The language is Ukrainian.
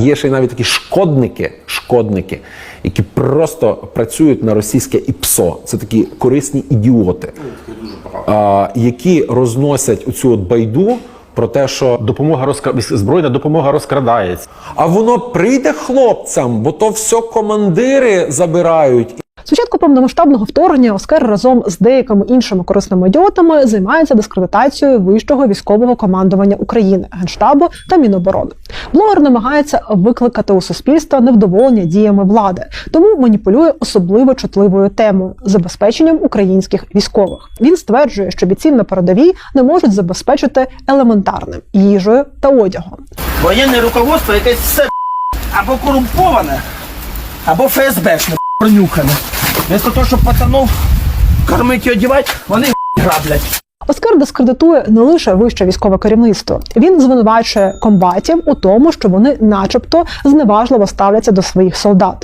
Є ще й навіть такі шкодники, шкодники, які просто працюють на російське ІПСО. Це такі корисні ідіоти, а, які розносять оцю от байду про те, що Допомога розкра... збройна допомога розкрадається. а воно прийде хлопцям, бо то все командири забирають. З початку повномасштабного вторгнення Оскар разом з деякими іншими корисними ідіотами займається дискредитацією вищого військового командування України, генштабу та Міноборони. Блогер намагається викликати у суспільства невдоволення діями влади, тому маніпулює особливо чутливою темою забезпеченням українських військових. Він стверджує, що бійців на передовій не можуть забезпечити елементарним їжею та одягом. Воєнне руководство якесь все або корумповане, або ФСБшне пронюхане. Вместо того, щоб пацанов кормити і одягати, вони граблять. Оскар дискредитує не лише вище військове керівництво. Він звинувачує комбатів у тому, що вони, начебто, зневажливо ставляться до своїх солдат.